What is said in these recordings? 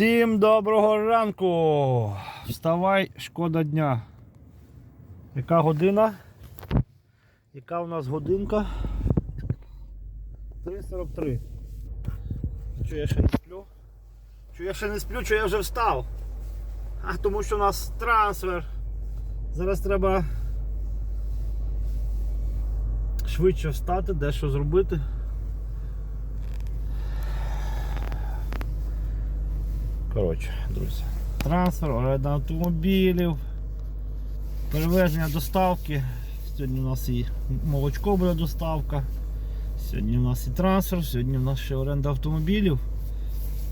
Всім доброго ранку! Вставай, шкода дня. Яка година? Яка у нас годинка? 3.43. Що я ще не сплю? Що я ще не сплю, що я вже встав? А тому що у нас трансфер. Зараз треба швидше встати, дещо зробити. Коротше, друзі. Трансфер, оренда автомобілів, перевезення доставки. Сьогодні у нас і молочко буде доставка. Сьогодні у нас і трансфер, сьогодні у нас ще оренда автомобілів.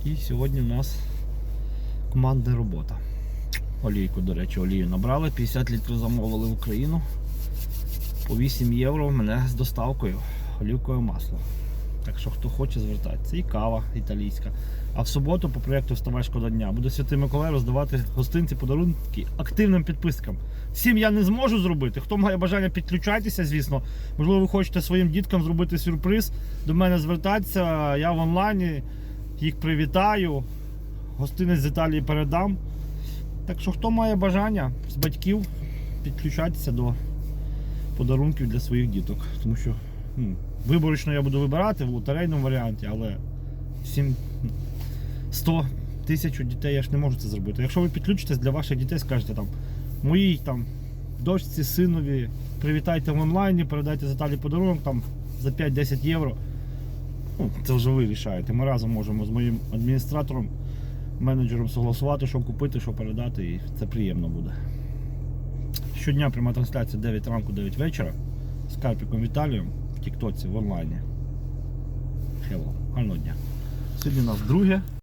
І сьогодні у нас командна робота. Олійку, до речі, олію набрали, 50 літрів замовили в Україну. По 8 євро в мене з доставкою олівкове масло. Так що хто хоче звертатися. І кава італійська. А в суботу по проєкту Вставай шкода дня буде Святий Миколай роздавати гостинці, подарунки активним підпискам. Всім я не зможу зробити. Хто має бажання підключайтеся, звісно. Можливо, ви хочете своїм діткам зробити сюрприз. До мене звертатися. Я в онлайні їх привітаю. Гостинець з Італії передам. Так що, хто має бажання з батьків, підключайтеся до подарунків для своїх діток. Тому що ну, виборочно я буду вибирати в лотерейному варіанті, але всім 100 тисяч дітей я ж не можу це зробити. Якщо ви підключитесь для ваших дітей, скажете там моїй там дочці, синові, привітайте в онлайні, передайте Заталі подарунок там за 5-10 євро. Ну, це вже ви рішаєте. Ми разом можемо з моїм адміністратором, менеджером согласувати, що купити, що передати, і це приємно буде. Щодня пряма трансляція 9 ранку, 9 вечора з Карпіком Віталієм Тіктоці в онлайні. Hello, гарного дня. Сьогодні у нас друге